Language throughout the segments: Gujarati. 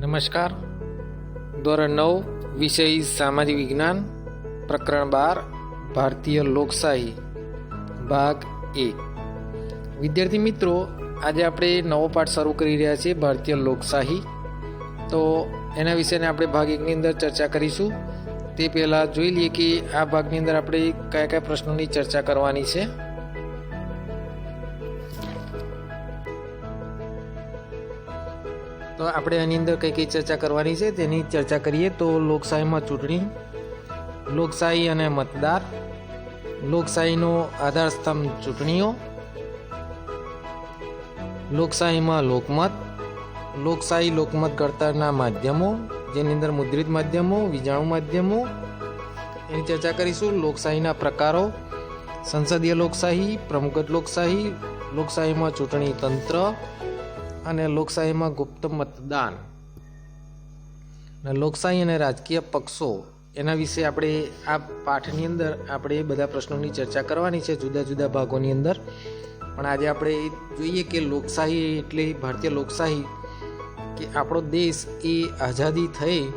નમસ્કાર. ધોરણ નવ, વિષય સામાજિક વિજ્ઞાન, પ્રકરણ બાર, ભારતીય લોકશાહી, ભાગ એક વિદ્યાર્થી મિત્રો, આજે આપણે નવો પાઠ શરૂ કરી રહ્યા છીએ, ભારતીય લોકશાહી. તો એના વિશેને આપણે ભાગ એકની અંદર ચર્ચા કરીશું. તે પહેલાં જોઈ લઈએ કે આ ભાગની અંદર આપણે કયા કયા પ્રશ્નોની ચર્ચા કરવાની છે. તો આપણે આની અંદર કઈ કઈ ચર્ચા કરવાની છે તેની ચર્ચા કરીએ તો લોકશાહીમાં ચૂંટણી, લોકશાહી અને મતદાર, લોકશાહીનો આધાર સ્તંભ ચૂંટણીઓ, લોકશાહીમાં લોકમત, લોકશાહી લોકમત ઘડતરના માધ્યમો, જેની અંદર મુદ્રિત માધ્યમો, વિજાણુ માધ્યમો, એની ચર્ચા કરીશું. લોકશાહીના પ્રકારો, સંસદીય લોકશાહી પ્રમુખગત લોકશાહી, લોકશાહીમાં ચૂંટણી તંત્ર અને લોકશાહીમાં ગુપ્ત મતદાન. અને લોકશાહી અને રાજકીય પક્ષો, એના વિશે આપણે આ પાઠની અંદર આપણે બધા પ્રશ્નોની ચર્ચા કરવાની છે, જુદા જુદા ભાગોની અંદર. પણ આજે આપણે જોઈએ કે લોકશાહી એટલે ભારતીય લોકશાહી કે આપણો દેશ એ આઝાદી થઈ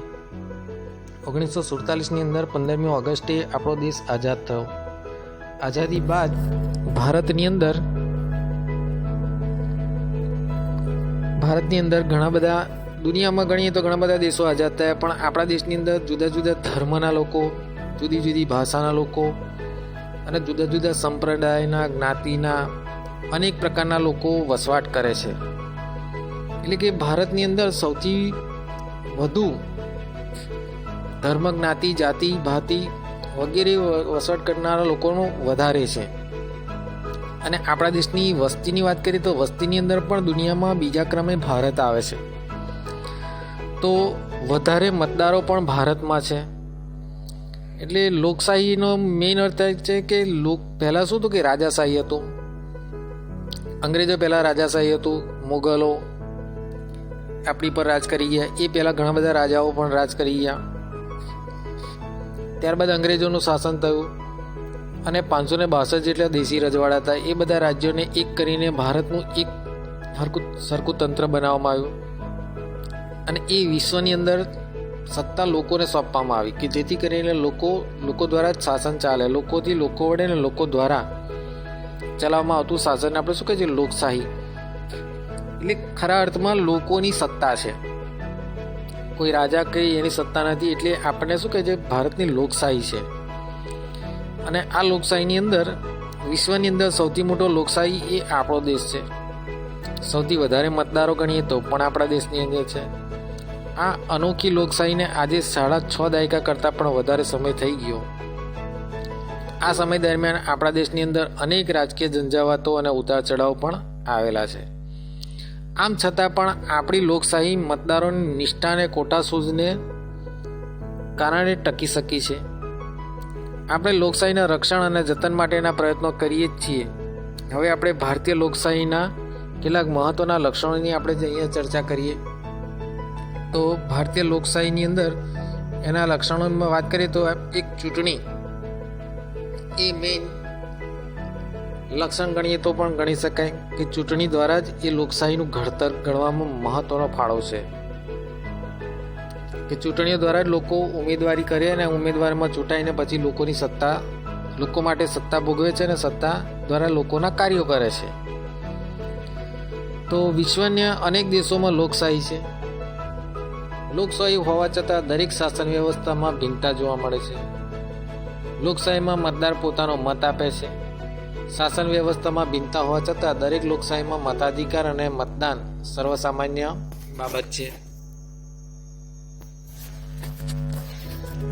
ઓગણીસો સુડતાલીસની અંદર પંદરમી ઓગસ્ટે આપણો દેશ આઝાદ થયો. આઝાદી બાદ ભારતની અંદર ભારતની અંદર ઘણા બધા, દુનિયામાં ગણીએ તો ઘણા બધા દેશો આઝાદ થયા, પણ આપણા દેશની અંદર જુદા જુદા ધર્મના લોકો, જુદી જુદી ભાષાના લોકો અને જુદા જુદા સંપ્રદાયના, જ્ઞાતિના અનેક પ્રકારના લોકો વસવાટ કરે છે. એટલે કે ભારતની અંદર સૌથી વધુ ધર્મ, જ્ઞાતિ, જાતિ, ભાતિ વગેરે વસવાટ કરનારા લોકોનું વધારે છે. અને આપણા દેશની વસ્તીની વાત કરીએ તો વસ્તીની અંદર પણ દુનિયામાં બીજા ક્રમે ભારત આવે છે. તો વધારે મતદારો પણ ભારતમાં છે. એટલે લોકશાહીનો મેઇન અર્થ છે કે લોક, પહેલાં શું હતું કે રાજાશાહી હતું. અંગ્રેજો પહેલાં રાજાશાહી હતું, મુગલો આપણી પર રાજ કરી ગયા. એ પહેલાં ઘણા બધા રાજાઓ પણ રાજ કરી ગયા. ત્યારબાદ અંગ્રેજોનું શાસન થયું. અને પાંચસો ને બાસઠ જેટલા દેશી રજવાડા હતા, એ બધા રાજ્યોને એક કરીને ભારતનું એક હરકું સરખું તંત્ર બનાવવામાં આવ્યું. અને એ વિશ્વની અંદર સત્તા લોકોને સોંપવામાં આવી કે જેથી કરીને લોકો લોકો દ્વારા જ શાસન ચાલે. લોકોથી લોકો વડે ને લોકો દ્વારા ચલાવવામાં આવતું શાસન. આપણે શું કહે છે લોકશાહી. એટલે ખરા અર્થમાં લોકોની સત્તા છે. કોઈ રાજા કઈ એની સત્તા નથી, એટલે આપણને શું કહે છે? ભારતની લોકશાહી છે. અને આ લોકશાહીની અંદર વિશ્વની અંદર સૌથી મોટો લોકશાહી એ આપણો દેશ છે. સૌથી વધારે મતદારો ગણીએ તો પણ આપણા દેશની અંદર છે. આ અનોખી લોકશાહીને આજે સાડા છ દાયકા કરતાં પણ વધારે સમય થઈ ગયો. આ સમય દરમિયાન આપણા દેશની અંદર અનેક રાજકીય ઝંઝાવાતો અને ઉતાર ચઢાવ પણ આવેલા છે. આમ છતાં પણ આપણી લોકશાહી મતદારોની નિષ્ઠા અને કોટા સૂઝને કારણે ટકી શકી છે. આપણે લોકશાહીના રક્ષણ અને જતન માટેના પ્રયત્નો કરીએ જ છીએ. હવે આપણે ભારતીય લોકશાહીના કેટલાક મહત્ત્વના લક્ષણોની આપણે જે અહીંયા ચર્ચા કરીએ. તો ભારતીય લોકશાહીની અંદર એના લક્ષણોમાં વાત કરીએ તો એક ચૂંટણી, એ મેઇન લક્ષણ ગણીએ તો પણ ગણી શકાય કે ચૂંટણી દ્વારા જ એ લોકશાહીનું ઘડતર ગણવામાં મહત્ત્વનો ફાળો છે. કે ચૂંટણીઓ દ્વારા જ લોકો ઉમેદવારી કરે અને ઉમેદવારમાં ચૂંટાઈને પછી લોકોની સત્તા, લોકો માટે સત્તા ભોગવે છે અને સત્તા દ્વારા લોકોના કાર્યો કરે છે. તો વિશ્વના અનેક દેશોમાં લોકશાહી છે. લોકશાહી હોવા છતાં દરેક શાસન વ્યવસ્થામાં ભિન્નતા જોવા મળે છે. લોકશાહીમાં મતદાર પોતાનો મત આપે છે. શાસન વ્યવસ્થામાં ભિન્નતા હોવા છતાં દરેક લોકશાહીમાં મતાધિકાર અને મતદાન સર્વસામાન્ય બાબત છે.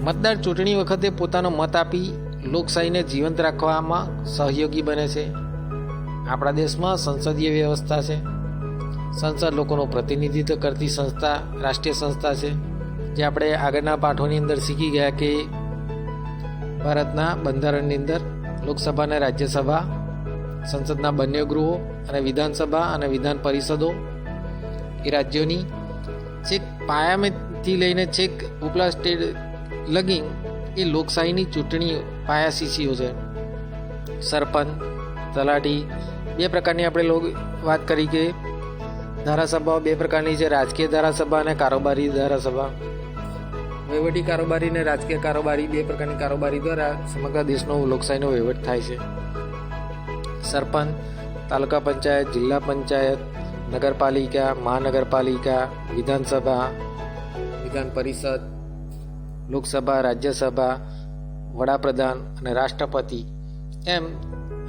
મતદાર ચૂંટણી વખતે પોતાનો મત આપી લોકશાહીને જીવંત રાખવામાં સહયોગી બને છે. આપણા દેશમાં સંસદીય વ્યવસ્થા છે. સંસદ લોકોનું પ્રતિનિધિત્વ કરતી સંસ્થા, રાષ્ટ્રીય સંસ્થા છે. જે આપણે આગળના પાઠોની અંદર શીખી ગયા કે ભારતના બંધારણની અંદર લોકસભા અને રાજ્યસભા, સંસદના બંને ગૃહો અને વિધાનસભા અને વિધાન પરિષદો એ રાજ્યોની છેક પાયામેથી લઈને છેક ઉપલા સ્ટેટ લગી એ લોકશાહીની ચૂંટણી પાયાશીશીઓ છે. સરપંચ, તલાટી, બે પ્રકારની આપણે લોક વાત કરી કે ધારાસભાઓ બે પ્રકારની છે રાજકીય ધારાસભા અને કારોબારી ધારાસભા. વહીવટી કારોબારી અને રાજકીય કારોબારી, બે પ્રકારની કારોબારી દ્વારા સમગ્ર દેશનો લોકશાહીનો વહીવટ થાય છે. સરપંચ, તાલુકા પંચાયત, જિલ્લા પંચાયત, નગરપાલિકા, મહાનગરપાલિકા, વિધાનસભા, વિધાન પરિષદ લોકસભા, રાજ્યસભા, વડાપ્રધાન અને રાષ્ટ્રપતિ એમ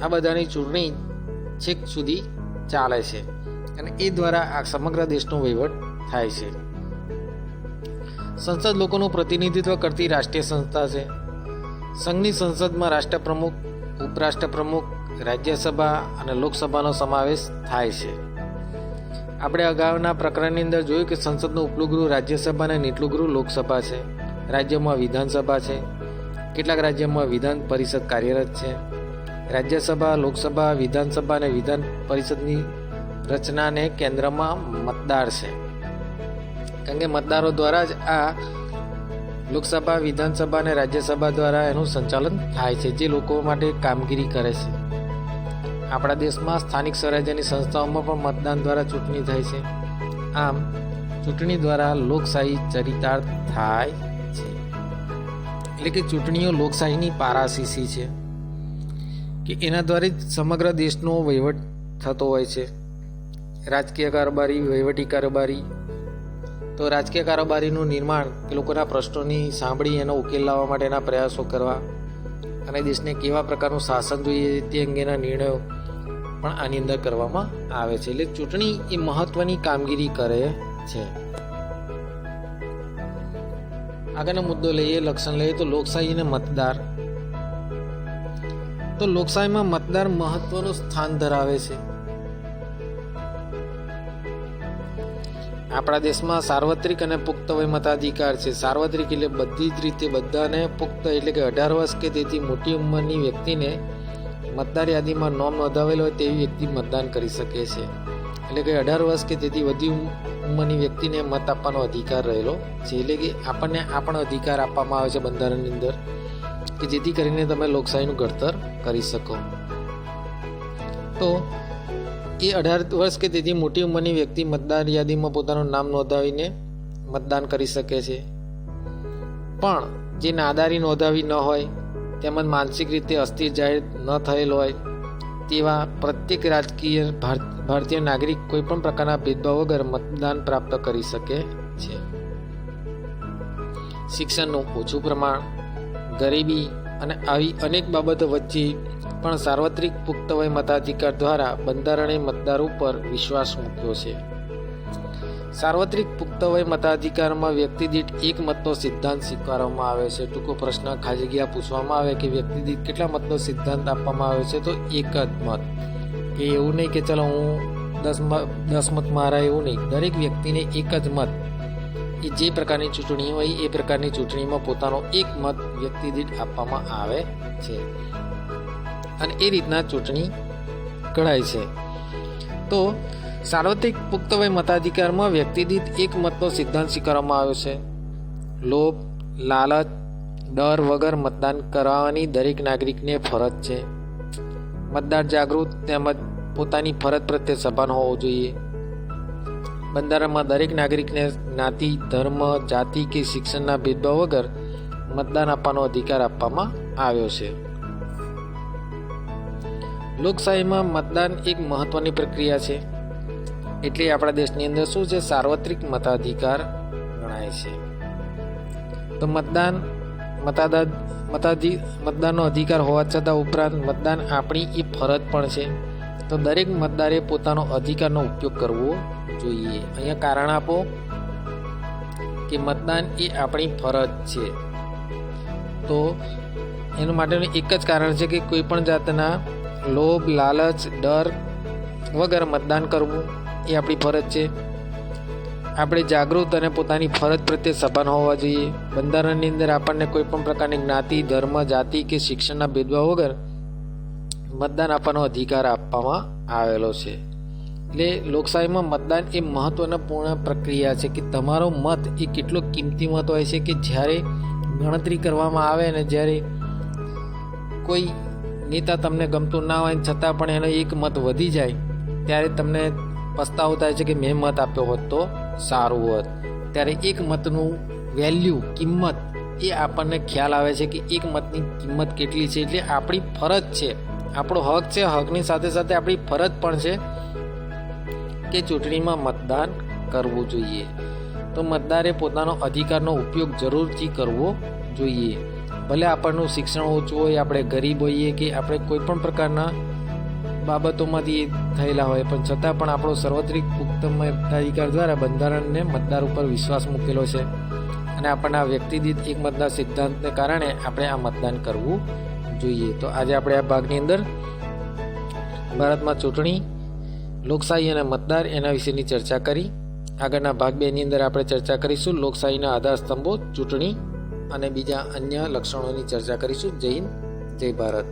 આ બધાની ચૂંટણી છેક સુધી ચાલે છે અને એ દ્વારા આ સમગ્ર દેશનો વહીવટ થાય છે. સંસદ લોકોનું પ્રતિનિધિત્વ કરતી રાષ્ટ્રીય સંસ્થા છે. સંઘની સંસદમાં રાષ્ટ્રપ્રમુખ, ઉપરાષ્ટ્રપ્રમુખ, રાજ્યસભા અને લોકસભાનો સમાવેશ થાય છે. આપણે અગાઉના પ્રકરણની અંદર જોયું કે સંસદનું ઉપલું ગૃહ રાજ્યસભા અને નીચલું ગૃહ લોકસભા છે. રાજ્યમાં વિધાનસભા છે. કેટલાક રાજ્યમાં વિધાન પરિષદ કાર્યરત છે. રાજ્યસભા, લોકસભા, વિધાનસભા અને વિધાન પરિષદની રચનાને કેન્દ્રમાં મતદાર છે. કારણ કે મતદારો દ્વારા જ આ લોકસભા, વિધાનસભા અને રાજ્યસભા દ્વારા એનું સંચાલન થાય છે, જે લોકો માટે કામગીરી કરે છે. આપણા દેશમાં સ્થાનિક સ્વરાજ્યની સંસ્થાઓમાં પણ મતદાન દ્વારા ચૂંટણી થાય છે. આમ, ચૂંટણી દ્વારા લોકશાહી ચરિતાર્થ થાય એટલે કે ચૂંટણીઓ લોકશાહીની પારાસીસી છે, કે એના દ્વારા જ સમગ્ર દેશનો વહીવટ થતો હોય છે. રાજકીય કારોબારી, વહીવટી કારોબારી. તો રાજકીય કારોબારીનું નિર્માણ કે લોકોના પ્રશ્નોની સાંભળી એનો ઉકેલ લાવવા માટેના પ્રયાસો કરવા અને દેશને કેવા પ્રકારનું શાસન જોઈએ તે અંગેના નિર્ણયો પણ આની અંદર કરવામાં આવે છે. એટલે ચૂંટણી એ મહત્વની કામગીરી કરે છે. આગળનો મુદ્દો લઈએ, લક્ષણ લઈએ, તો લોકશાહી અને મતદાર. તો લોકશાહીમાં મતદાર મહત્વનું સ્થાન ધરાવે છે. આપણા દેશમાં સાર્વત્રિક અને પુખ્ત વય મતાધિકાર છે. સાર્વત્રિક એટલે બધી જ રીતે બધાને પુખ્ત એટલે કે અઢાર વર્ષ કે તેથી મોટી ઉંમરની વ્યક્તિને મતદાર યાદીમાં નોમ નોંધાવેલ હોય તેવી વ્યક્તિ મતદાન કરી શકે છે. એટલે કે અઢાર વર્ષ કે તેથી વધુ ઉંમરની વ્યક્તિને મત આપવાનો અધિકાર રહેલો. છે એટલે કે આપણને આ પણ અધિકાર આપવામાં આવે છે બંધારણની અંદર, કે જેથી કરીને તમે લોકશાહીનું ઘડતર કરી શકો. તો એ અઢાર વર્ષ કે તેથી મોટી ઉંમરની વ્યક્તિ મતદાર યાદીમાં પોતાનું નામ નોંધાવીને મતદાન કરી શકે છે. પણ જે નાદારી નોંધાવી ન હોય, તેમજ માનસિક રીતે અસ્થિર જાહેર ન થયેલ હોય તેવા પ્રત્યેક રાજકીય ભારતીય નાગરિક કોઈ પણ પ્રકારના ભેદભાવ વગર મતદાન પ્રાપ્ત કરી શકે છે. શિક્ષણનું ઓછું પ્રમાણ, ગરીબી અને આવી અનેક બાબતો વચ્ચે પણ સાર્વત્રિક પુખ્ત વય મતાધિકાર દ્વારા બંધારણે મતદારો પર વિશ્વાસ મૂક્યો છે. સાર્વત્રિક પુખ્ત વય મતાધિકારમાં વ્યક્તિ દીઠ એક મતનો સિદ્ધાંત સ્વીકારવામાં આવે છે. ટૂંકો પ્રશ્ન, ખાલી પૂછવામાં આવે કે વ્યક્તિ દીઠ કેટલા મતનો સિદ્ધાંત આપવામાં આવે છે, તો એક જ મત. કે એવું નહીં કે ચલો હું દસ દસ મત મારા એવું નહીં. દરેક વ્યક્તિને એક જ મત. એ જે પ્રકારની ચૂંટણી હોય, એ પ્રકારની ચૂંટણીમાં પોતાનો એક મત વ્યક્તિ દીઠ આપવામાં આવે છે. અને એ રીતના ચૂંટણી કઢાય છે. તો સાર્વત્રિક પુખ્ત વય મતાધિકારમાં વ્યક્તિદીત એક મતનો સિદ્ધાંત સ્વીકારવામાં આવ્યો છે. લોભ, લાલચ, ડર વગર મતદાન કરાવવાની દરેક નાગરિકને ફરજ છે. મતદાર જાગૃત તેમજ પોતાની ફરજ પ્રત્યે સભાન હોવો જોઈએ. બંધારણમાં દરેક નાગરિકને જ્ઞાતિ, ધર્મ, જાતિ કે શિક્ષણના ભેદભાવ વગર મતદાન આપવાનો અધિકાર આપવામાં આવ્યો છે. લોકશાહીમાં મતદાન એક મહત્વની પ્રક્રિયા છે. એટલે આપણા દેશની અંદર શું છે? સાર્વત્રિક મતાધિકાર ગણાય છે. તો મતદાન, મતાદા, મતાધિ, મતદાનનો અધિકાર હોવા છતાં ઉપરાંત મતદાન આપણી એ ફરજ પણ છે. તો દરેક મતદારે પોતાનો અધિકારનો ઉપયોગ કરવો જોઈએ. અહીંયા કારણ આપો કે મતદાન એ આપણી ફરજ છે. તો એનું માટેનું એક જ કારણ છે કે કોઈ પણ જાતના લોભ, લાલચ, ડર વગર મતદાન કરવું એ આપણી ફરજ છે. આપણે જાગૃત અને પોતાની ફરજ પ્રત્યે સભાન હોવા જોઈએ. બંધારણની અંદર આપણને કોઈ પણ પ્રકારની જ્ઞાતિ, ધર્મ, જાતિ કે શિક્ષણના ભેદભાવ વગર મતદાન આપવાનો અધિકાર આપવામાં આવેલો છે. એટલે લોકશાહીમાં મતદાન એ મહત્વપૂર્ણ પ્રક્રિયા છે કે તમારો મત એ કેટલો કિંમતી મત હોય છે કે જ્યારે ગણતરી કરવામાં આવે અને જ્યારે કોઈ નેતા તમને ગમતું ના હોય છતાં પણ એનો એક મત વધી જાય, ત્યારે તમને પસ્તાવો થાય છે કે મેં મત આપ્યો હોત તો સારું હોત. ત્યારે એક મતનું વેલ્યુ કિંમત એ આપણને ખ્યાલ આવે છે કે એક મતની કિંમત કેટલી છે એટલે આપણી ફરજ છે. આપણો હક છે, હકની સાથે સાથે આપણી ફરજ પણ છે કે ચૂંટણીમાં મતદાન કરવું જોઈએ. તો મતદારે પોતાનો અધિકારનો ઉપયોગ જરૂરથી કરવો જોઈએ. ભલે આપણનું શિક્ષણ ઓછું હોય, આપણે ગરીબ હોઈએ કે આપણે કોઈ પણ પ્રકારના બાબતોમાંથી થયેલા હોય, પણ છતાં પણ આપણો સર્વત્રિક પુખ્તમતાધિકાર દ્વારા બંધારણને મતદાર ઉપર વિશ્વાસ મૂકેલો છે અને આપણના વ્યક્તિદીત એકમતના સિદ્ધાંતને કારણે આપણે આ મતદાન કરવું જોઈએ. તો આજે આપણે આ ભાગની અંદર ભારતમાં ચૂંટણી, લોકશાહી અને મતદાર એના વિશેની ચર્ચા કરી. આગળના ભાગ બેની અંદર આપણે ચર્ચા કરીશું. લોકશાહીના આધાર સ્તંભો, ચૂંટણી અને બીજા અન્ય લક્ષણોની ચર્ચા કરીશું. જય હિન્દ, જય ભારત.